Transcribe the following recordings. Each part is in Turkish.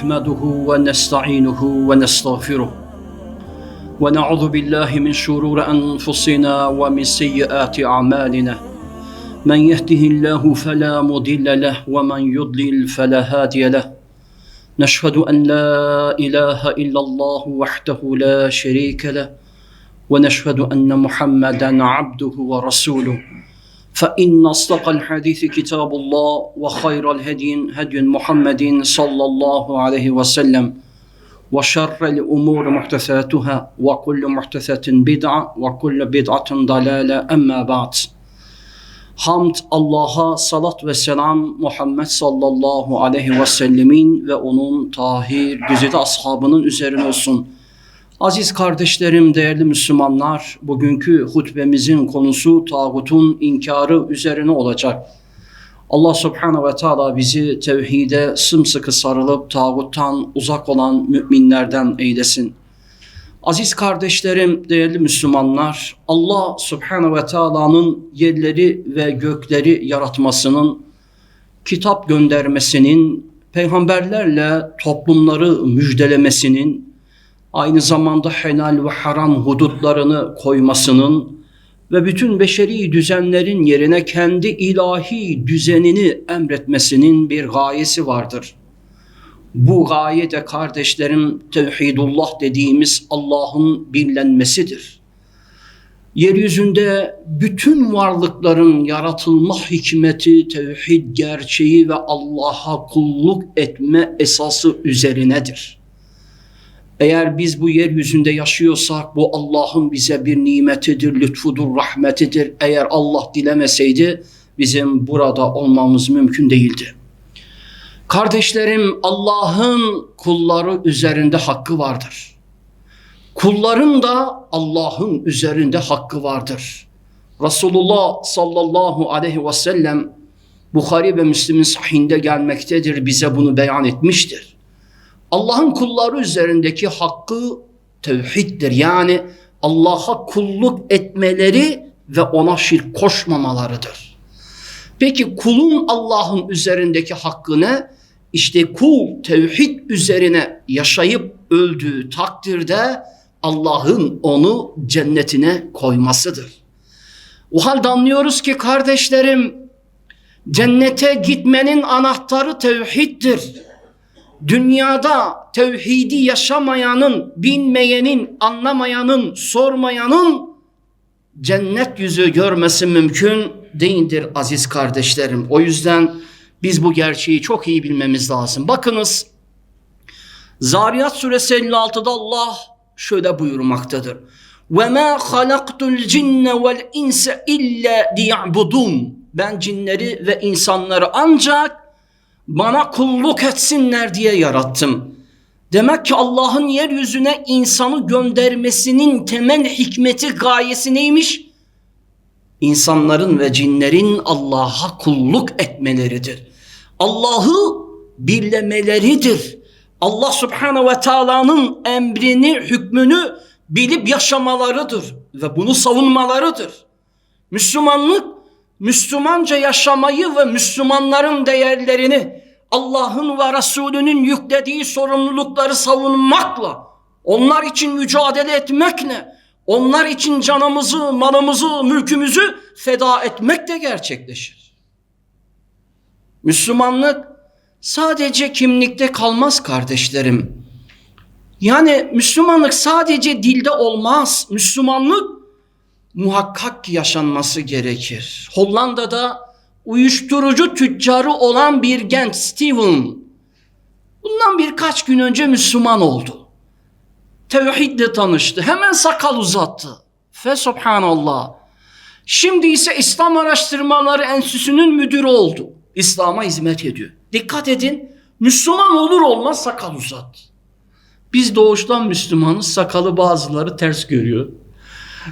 نحمده ونستعينه ونستغفره. ونعوذ بالله من شرور أنفسنا ومن سيئات أعمالنا. من يهده الله فلا مضل له ومن يضلل فلا هادي له. نشهد أن لا إله إلا الله وحده لا شريك له. ونشهد أن محمدا عبده ورسوله. فإن أصدق الحديث كتاب الله وخير الهدي هدي محمد صلى الله عليه وسلم وشر الأمور محدثاتها وكل محدثة بدعة وكل بدعة ضلالة أما بعد Hamd Allah'a salat ve selam Muhammed sallallahu aleyhi ve sellemin ve onun tahir güzide ashabının üzerine olsun. Aziz kardeşlerim, değerli Müslümanlar, bugünkü hutbemizin konusu tağutun inkarı üzerine olacak. Allah subhanahu ve teala bizi tevhide sımsıkı sarılıp tağuttan uzak olan müminlerden eylesin. Aziz kardeşlerim, değerli Müslümanlar, Allah subhanahu ve teala'nın yerleri ve gökleri yaratmasının, kitap göndermesinin, peygamberlerle toplumları müjdelemesinin, aynı zamanda helal ve haram hudutlarını koymasının ve bütün beşeri düzenlerin yerine kendi ilahi düzenini emretmesinin bir gayesi vardır. Bu gaye de kardeşlerim tevhidullah dediğimiz Allah'ın birlenmesidir. Yeryüzünde bütün varlıkların yaratılma hikmeti, tevhid gerçeği ve Allah'a kulluk etme esası üzerinedir. Eğer biz bu yeryüzünde yaşıyorsak bu Allah'ın bize bir nimetidir, lütfudur, rahmetidir. Eğer Allah dilemeseydi bizim burada olmamız mümkün değildi. Kardeşlerim Allah'ın kulları üzerinde hakkı vardır. Kulların da Allah'ın üzerinde hakkı vardır. Resulullah sallallahu aleyhi ve sellem Bukhari ve Müslim'in sahihinde gelmektedir bize bunu beyan etmiştir. Allah'ın kulları üzerindeki hakkı tevhiddir. Yani Allah'a kulluk etmeleri ve ona şirk koşmamalarıdır. Peki kulun Allah'ın üzerindeki hakkı ne? İşte kul tevhid üzerine yaşayıp öldüğü takdirde Allah'ın onu cennetine koymasıdır. O halde anlıyoruz ki kardeşlerim cennete gitmenin anahtarı tevhiddir dünyada tevhidi yaşamayanın, bilmeyenin, anlamayanın, sormayanın cennet yüzü görmesi mümkün değildir aziz kardeşlerim. O yüzden biz bu gerçeği çok iyi bilmemiz lazım. Bakınız Zariyat suresi 56'da Allah şöyle buyurmaktadır. Ve ma halaktul cinne vel insa illa liya'budun. Ben cinleri ve insanları ancak bana kulluk etsinler diye yarattım. Demek ki Allah'ın yeryüzüne insanı göndermesinin temel hikmeti gayesi neymiş? İnsanların ve cinlerin Allah'a kulluk etmeleridir. Allah'ı birlemeleridir. Allah subhanehu ve taala'nın emrini, hükmünü bilip yaşamalarıdır ve bunu savunmalarıdır. Müslümanlık Müslümanca yaşamayı ve Müslümanların değerlerini Allah'ın ve Resulünün yüklediği sorumlulukları savunmakla, onlar için mücadele etmekle, onlar için canımızı, malımızı, mülkümüzü feda etmekle gerçekleşir. Müslümanlık sadece kimlikte kalmaz kardeşlerim. Yani Müslümanlık sadece dilde olmaz. Müslümanlık muhakkak yaşanması gerekir. Hollanda'da uyuşturucu tüccarı olan bir genç Steven bundan birkaç gün önce Müslüman oldu. Tevhidle tanıştı. Hemen sakal uzattı. Fe subhanallah. Şimdi ise İslam Araştırmaları Enstitüsü'nün müdürü oldu. İslam'a hizmet ediyor. Dikkat edin. Müslüman olur olmaz sakal uzat. Biz doğuştan Müslümanız. Sakalı bazıları ters görüyor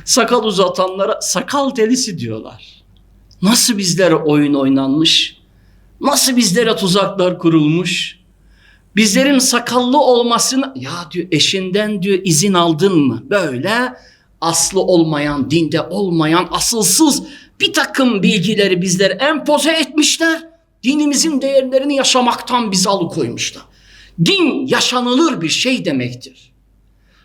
sakal uzatanlara sakal delisi diyorlar. Nasıl bizlere oyun oynanmış? Nasıl bizlere tuzaklar kurulmuş? Bizlerin sakallı olmasını ya diyor eşinden diyor izin aldın mı? Böyle aslı olmayan, dinde olmayan, asılsız bir takım bilgileri bizlere empoze etmişler. Dinimizin değerlerini yaşamaktan bizi alıkoymuşlar. Din yaşanılır bir şey demektir.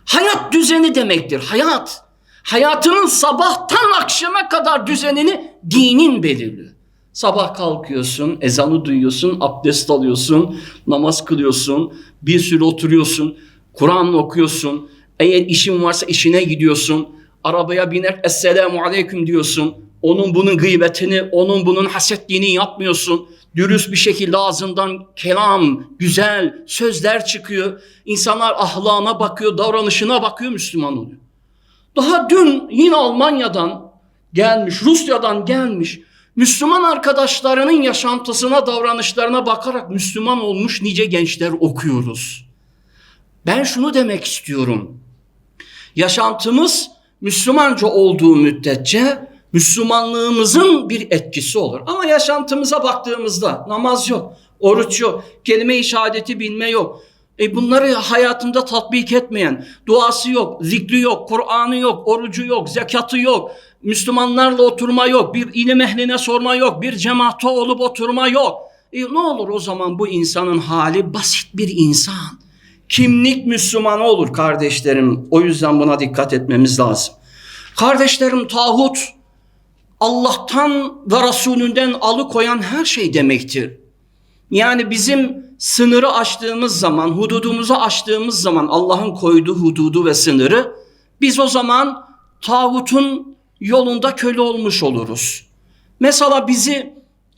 Hayat düzeni demektir. Hayat. Hayatının sabahtan akşama kadar düzenini dinin belirliyor. Sabah kalkıyorsun, ezanı duyuyorsun, abdest alıyorsun, namaz kılıyorsun, bir süre oturuyorsun, Kur'an okuyorsun. Eğer işin varsa işine gidiyorsun. Arabaya biner, Esselamu Aleyküm diyorsun. Onun bunun gıybetini, onun bunun hasetliğini yapmıyorsun. Dürüst bir şekilde ağzından kelam, güzel sözler çıkıyor. İnsanlar ahlana bakıyor, davranışına bakıyor, Müslüman oluyor. Daha dün yine Almanya'dan gelmiş, Rusya'dan gelmiş Müslüman arkadaşlarının yaşantısına, davranışlarına bakarak Müslüman olmuş nice gençler okuyoruz. Ben şunu demek istiyorum. Yaşantımız Müslümanca olduğu müddetçe Müslümanlığımızın bir etkisi olur. Ama yaşantımıza baktığımızda namaz yok, oruç yok, kelime-i şehadeti bilme yok. E bunları hayatında tatbik etmeyen, duası yok, zikri yok, Kur'an'ı yok, orucu yok, zekatı yok, Müslümanlarla oturma yok, bir ilim ehline sorma yok, bir cemaate olup oturma yok. E ne olur o zaman bu insanın hali basit bir insan. Kimlik Müslümanı olur kardeşlerim. O yüzden buna dikkat etmemiz lazım. Kardeşlerim tağut Allah'tan ve Resulünden alıkoyan her şey demektir. Yani bizim sınırı aştığımız zaman, hududumuzu aştığımız zaman Allah'ın koyduğu hududu ve sınırı biz o zaman tağutun yolunda köle olmuş oluruz. Mesela bizi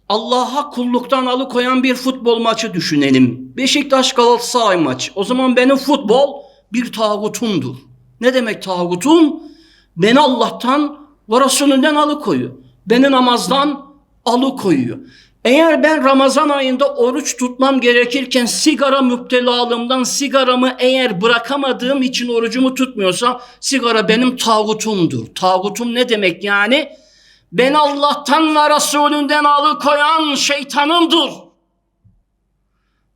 Allah'a kulluktan alıkoyan bir futbol maçı düşünelim. Beşiktaş Galatasaray maçı. O zaman benim futbol bir tağutumdur. Ne demek tağutum? Beni Allah'tan ve Resulünden alıkoyuyor. Beni namazdan alıkoyuyor. Eğer ben Ramazan ayında oruç tutmam gerekirken sigara müptelalığımdan sigaramı eğer bırakamadığım için orucumu tutmuyorsa sigara benim tağutumdur. Tağutum ne demek yani? Ben Allah'tan ve Resulünden alıkoyan şeytanımdır.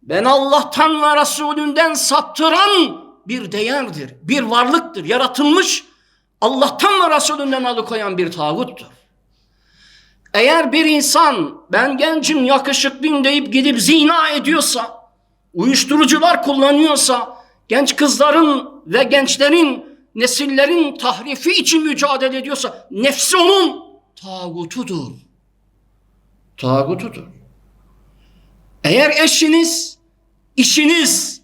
Ben Allah'tan ve Resulünden saptıran bir değerdir, bir varlıktır, yaratılmış Allah'tan ve Resulünden alıkoyan bir tağuttur. Eğer bir insan ben gencim yakışıklıyım deyip gidip zina ediyorsa, uyuşturucular kullanıyorsa, genç kızların ve gençlerin, nesillerin tahrifi için mücadele ediyorsa, nefsi onun tağutudur. Tağutudur. Eğer eşiniz, işiniz,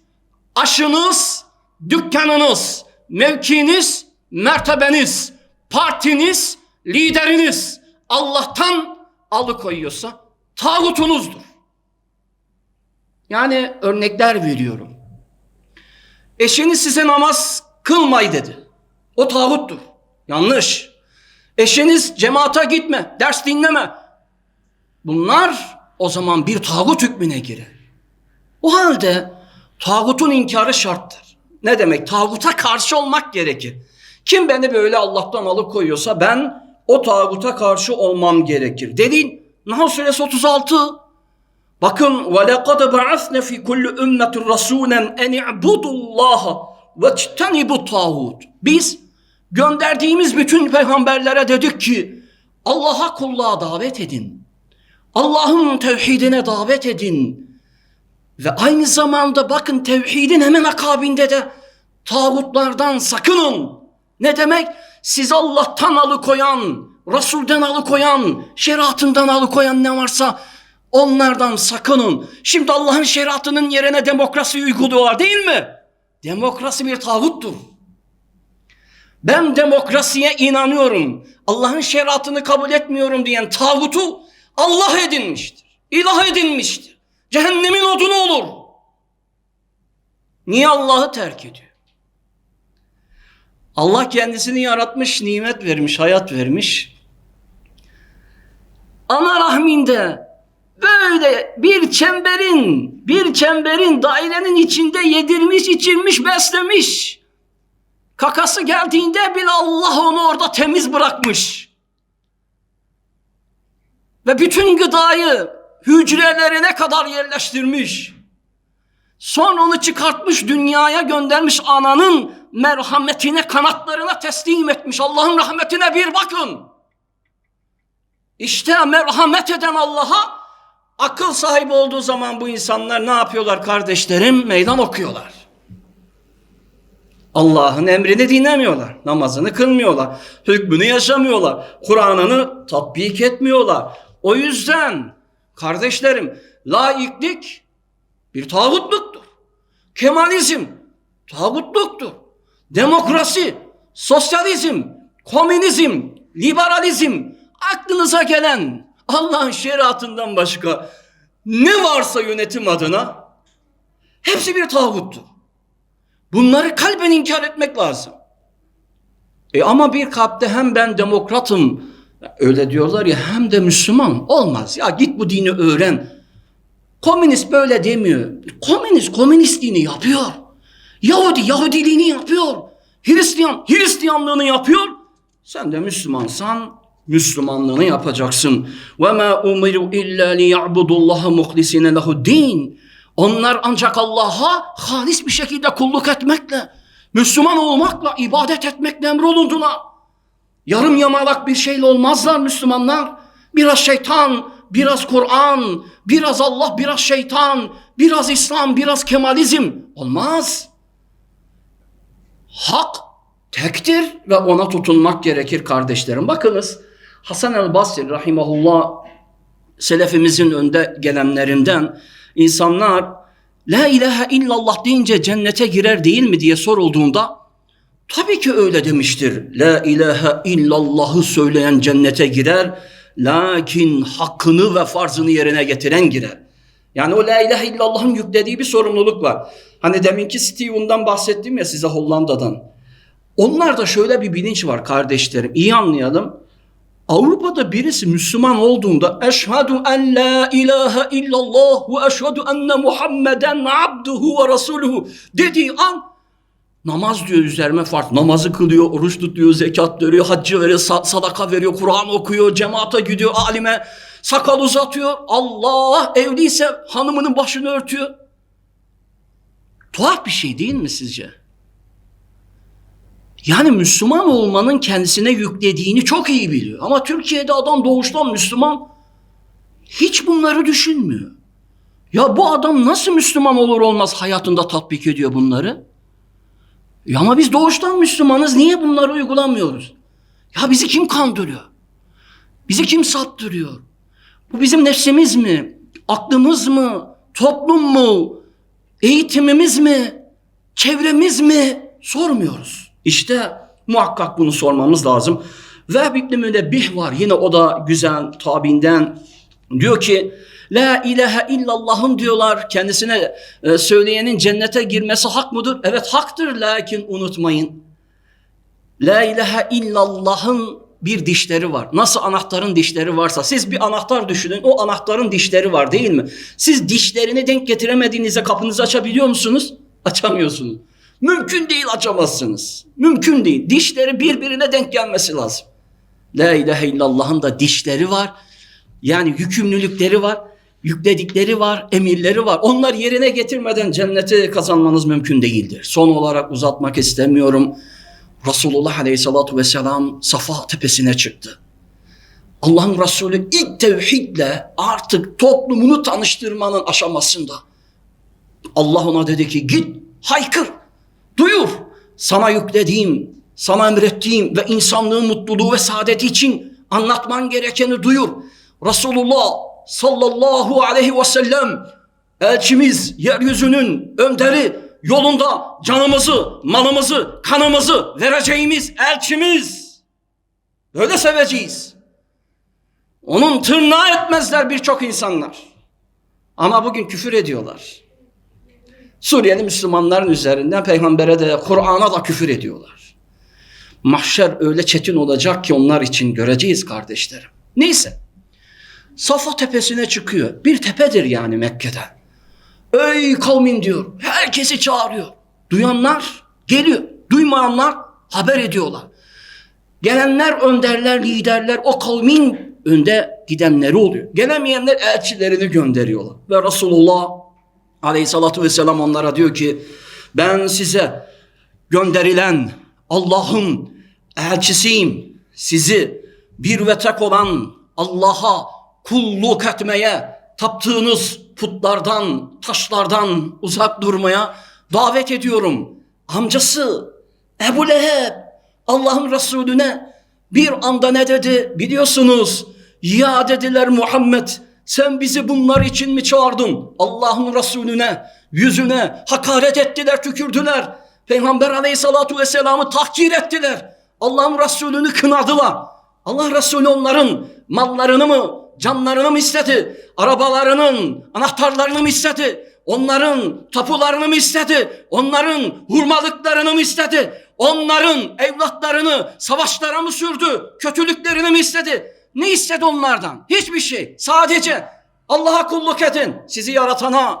aşınız, dükkanınız, mevkiniz, mertebeniz, partiniz, lideriniz, Allah'tan alıkoyuyorsa tağutunuzdur. Yani örnekler veriyorum. Eşiniz size namaz kılmay dedi. O tağuttur. Yanlış. Eşiniz cemaate gitme, ders dinleme. Bunlar o zaman bir tağut hükmüne girer. O halde tağutun inkarı şarttır. Ne demek? Tağuta karşı olmak gerekir. Kim beni böyle Allah'tan alıkoyuyorsa ben o tağuta karşı olmam gerekir. Delil Nahl suresi 36. Bakın lekad ba'athne fi kulli ümmetin rasulen en i'budullaha ve bu tağut. Biz gönderdiğimiz bütün peygamberlere dedik ki Allah'a kulluğa davet edin. Allah'ın tevhidine davet edin. Ve aynı zamanda bakın tevhidin hemen akabinde de tağutlardan sakının. Ne demek? Siz Allah'tan alıkoyan, Resul'den alıkoyan, şeriatından alıkoyan ne varsa onlardan sakının. Şimdi Allah'ın şeriatının yerine demokrasi uyguluyorlar değil mi? Demokrasi bir tağuttur. Ben demokrasiye inanıyorum. Allah'ın şeriatını kabul etmiyorum diyen tağutu Allah edinmiştir. İlah edinmiştir. Cehennemin odunu olur. Niye Allah'ı terk ediyor? Allah kendisini yaratmış, nimet vermiş, hayat vermiş. Ana rahminde böyle bir çemberin, bir çemberin dairenin içinde yedirmiş, içirmiş, beslemiş. Kakası geldiğinde bile Allah onu orada temiz bırakmış. Ve bütün gıdayı hücrelerine kadar yerleştirmiş. Son onu çıkartmış dünyaya göndermiş ananın merhametine kanatlarına teslim etmiş. Allah'ın rahmetine bir bakın. İşte merhamet eden Allah'a akıl sahibi olduğu zaman bu insanlar ne yapıyorlar kardeşlerim? Meydan okuyorlar. Allah'ın emrini dinlemiyorlar. Namazını kılmıyorlar. Hükmünü yaşamıyorlar. Kur'an'ını tatbik etmiyorlar. O yüzden kardeşlerim laiklik bir tağutluktur. Kemalizm tağutluktur. Demokrasi, sosyalizm, komünizm, liberalizm aklınıza gelen Allah'ın şeriatından başka ne varsa yönetim adına hepsi bir tağuttur. Bunları kalben inkar etmek lazım. E ama bir kalpte hem ben demokratım öyle diyorlar ya hem de Müslüman olmaz. Ya git bu dini öğren. Komünist böyle demiyor. Komünist komünistliğini yapıyor. Yahudi Yahudiliğini yapıyor. Hristiyan Hristiyanlığını yapıyor. Sen de Müslümansan Müslümanlığını yapacaksın. Ve ma umiru illa liya'budullaha muhlisine lehu din. Onlar ancak Allah'a halis bir şekilde kulluk etmekle, Müslüman olmakla, ibadet etmekle emrolundular. Yarım yamalak bir şeyle olmazlar Müslümanlar. Biraz şeytan, biraz Kur'an, biraz Allah, biraz şeytan, biraz İslam, biraz Kemalizm. Olmaz. Hak tektir ve ona tutunmak gerekir kardeşlerim. Bakınız Hasan el Basri rahimahullah selefimizin önde gelenlerinden insanlar La ilahe illallah deyince cennete girer değil mi diye sorulduğunda tabii ki öyle demiştir. La ilahe illallahı söyleyen cennete girer. Lakin hakkını ve farzını yerine getiren girer. Yani o la ilahe illallah'ın yüklediği bir sorumluluk var. Hani deminki Steven'dan bahsettim ya size Hollanda'dan. Onlarda şöyle bir bilinç var kardeşlerim. İyi anlayalım. Avrupa'da birisi Müslüman olduğunda eşhedü en la ilahe illallah ve eşhedü enne Muhammeden abduhu ve rasuluhu dediği an namaz diyor üzerime fark. Namazı kılıyor, oruç tutuyor, zekat veriyor, haccı veriyor, sadaka veriyor, Kur'an okuyor, cemaate gidiyor, alime sakal uzatıyor. Allah evliyse hanımının başını örtüyor. Tuhaf bir şey değil mi sizce? Yani Müslüman olmanın kendisine yüklediğini çok iyi biliyor. Ama Türkiye'de adam doğuştan Müslüman hiç bunları düşünmüyor. Ya bu adam nasıl Müslüman olur olmaz hayatında tatbik ediyor bunları? Ya ama biz doğuştan Müslümanız niye bunları uygulamıyoruz? Ya bizi kim kandırıyor? Bizi kim sattırıyor? Bu bizim nefsimiz mi? Aklımız mı? Toplum mu? Eğitimimiz mi? Çevremiz mi? Sormuyoruz. İşte muhakkak bunu sormamız lazım. Ve İbn Münebbih var yine o da güzel tabinden diyor ki La ilahe illallah'ın diyorlar kendisine e, söyleyenin cennete girmesi hak mıdır? Evet haktır lakin unutmayın. La ilahe illallah'ın bir dişleri var. Nasıl anahtarın dişleri varsa siz bir anahtar düşünün o anahtarın dişleri var değil mi? Siz dişlerini denk getiremediğinizde kapınızı açabiliyor musunuz? Açamıyorsunuz. Mümkün değil açamazsınız. Mümkün değil. Dişleri birbirine denk gelmesi lazım. La ilahe illallah'ın da dişleri var. Yani yükümlülükleri var. Yükledikleri var, emirleri var. Onlar yerine getirmeden cenneti kazanmanız mümkün değildir. Son olarak uzatmak istemiyorum. Resulullah Aleyhisselatü Vesselam Safa tepesine çıktı. Allah'ın Resulü ilk tevhidle artık toplumunu tanıştırmanın aşamasında. Allah ona dedi ki git haykır. Duyur sana yüklediğim, sana emrettiğim ve insanlığın mutluluğu ve saadeti için anlatman gerekeni duyur. Resulullah sallallahu aleyhi ve sellem elçimiz, yeryüzünün önderi, yolunda canımızı, malımızı, kanımızı vereceğimiz elçimiz. Böyle seveceğiz. Onun tırnağı etmezler birçok insanlar. Ama bugün küfür ediyorlar. Suriyeli Müslümanların üzerinden peygambere de Kur'an'a da küfür ediyorlar. Mahşer öyle çetin olacak ki onlar için göreceğiz kardeşlerim. Neyse. Safa tepesine çıkıyor. Bir tepedir yani Mekke'de. Ey kavmin diyor. Herkesi çağırıyor. Duyanlar geliyor. Duymayanlar haber ediyorlar. Gelenler önderler, liderler o kavmin önde gidenleri oluyor. Gelemeyenler elçilerini gönderiyorlar. Ve Resulullah aleyhissalatü vesselam onlara diyor ki ben size gönderilen Allah'ın elçisiyim. Sizi bir ve tek olan Allah'a kulluk etmeye, taptığınız putlardan, taşlardan uzak durmaya davet ediyorum. Amcası Ebu Leheb Allah'ın Resulüne bir anda ne dedi biliyorsunuz. Ya dediler Muhammed sen bizi bunlar için mi çağırdın? Allah'ın Resulüne yüzüne hakaret ettiler tükürdüler. Peygamber aleyhissalatu vesselam'ı tahkir ettiler. Allah'ın Resulünü kınadılar. Allah Resulü onların mallarını mı, canlarını mı istedi? Arabalarının anahtarlarını mı istedi? Onların tapularını mı istedi? Onların hurmalıklarını mı istedi? Onların evlatlarını savaşlara mı sürdü? Kötülüklerini mi istedi? Ne istedi onlardan? Hiçbir şey. Sadece Allah'a kulluk edin. Sizi yaratana.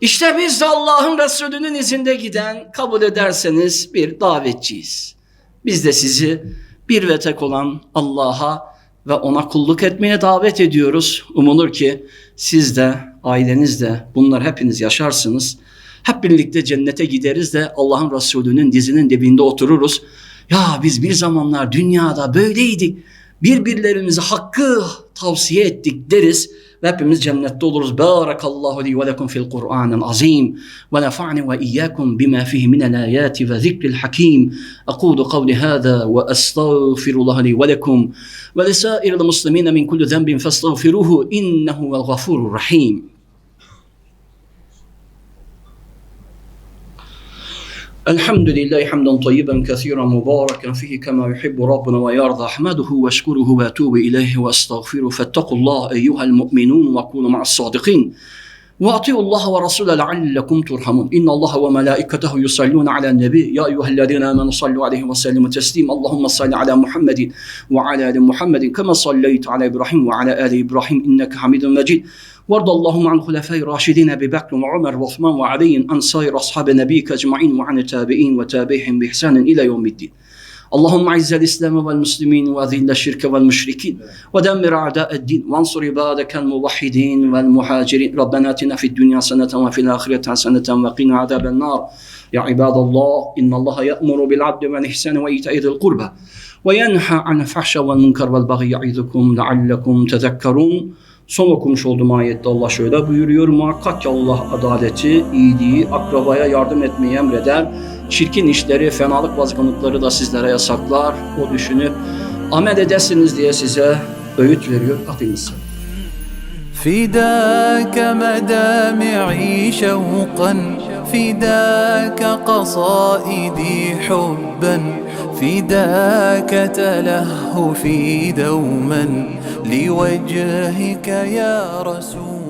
İşte biz de Allah'ın Resulü'nün izinde giden kabul ederseniz bir davetçiyiz. Biz de sizi bir ve tek olan Allah'a ve ona kulluk etmeye davet ediyoruz. Umulur ki siz de aileniz de bunlar hepiniz yaşarsınız. Hep birlikte cennete gideriz de Allah'ın Resulü'nün dizinin dibinde otururuz. Ya biz bir zamanlar dünyada böyleydik. Birbirlerimize hakkı tavsiye ettik deriz. Ve hepimiz cennette oluruz. Barakallahu li ve lekum fil Kur'anil azim. Ve nefa'ni ve iyyakum bima fihi minel ayati ve zikril hakim. Aqulu kavli hâzâ ve estağfirullah li ve lekum. Ve lisairil muslimine min kulli zenbin festağfiruhu innehu vel gafurur rahim. الحمد لله حمدا طيبا كثيرا مباركا فيه كما يحب ربنا ويرضى. أحمده وأشكره وأتوب إليه وأستغفره. فاتقوا الله أيها المؤمنون وكونوا مع الصادقين. وأطيعوا الله ورسوله لعلكم ترحمون. إن الله وملائكته يصلون على النبي. يا أيها الذين آمنوا صلوا عليه وسلموا تسليما. اللهم صل على محمد وعلى آل محمد كما صليت على إبراهيم وعلى آل إبراهيم إنك حميد مجيد. وارض اللهم عن خلفاء الراشدين أبي بكر وعمر وعثمان وعلي عن سائر أصحاب نبيك أجمعين وعن التابعين وتابعهم بإحسان إلى يوم الدين. اللهم اعز الإسلام والمسلمين واذل الشرك والمشركين ودمر أعداء الدين وانصر عبادك الموحدين والمهاجرين. ربنا آتنا في الدنيا حسنة وفي الآخرة حسنة وقنا عذاب النار. يا عباد الله إن الله يأمر بالعدل والإحسان وإيتاء ذي القربى وينهى عن الفحشاء والمنكر والبغي يعظكم لعلكم تذكرون. Son okumuş olduğum ayette Allah şöyle buyuruyor. Muhakkak ki Allah adaleti, iyiliği, akrabaya yardım etmeyi emreder. Çirkin işleri, fenalık vazganlıkları da sizlere yasaklar. O düşünüp amel edesiniz diye size öğüt veriyor. Akıyınız. فداك مدامعي شوقا فداك قصائدي حبا فداك تلهفي دوما لوجهك يا رسول.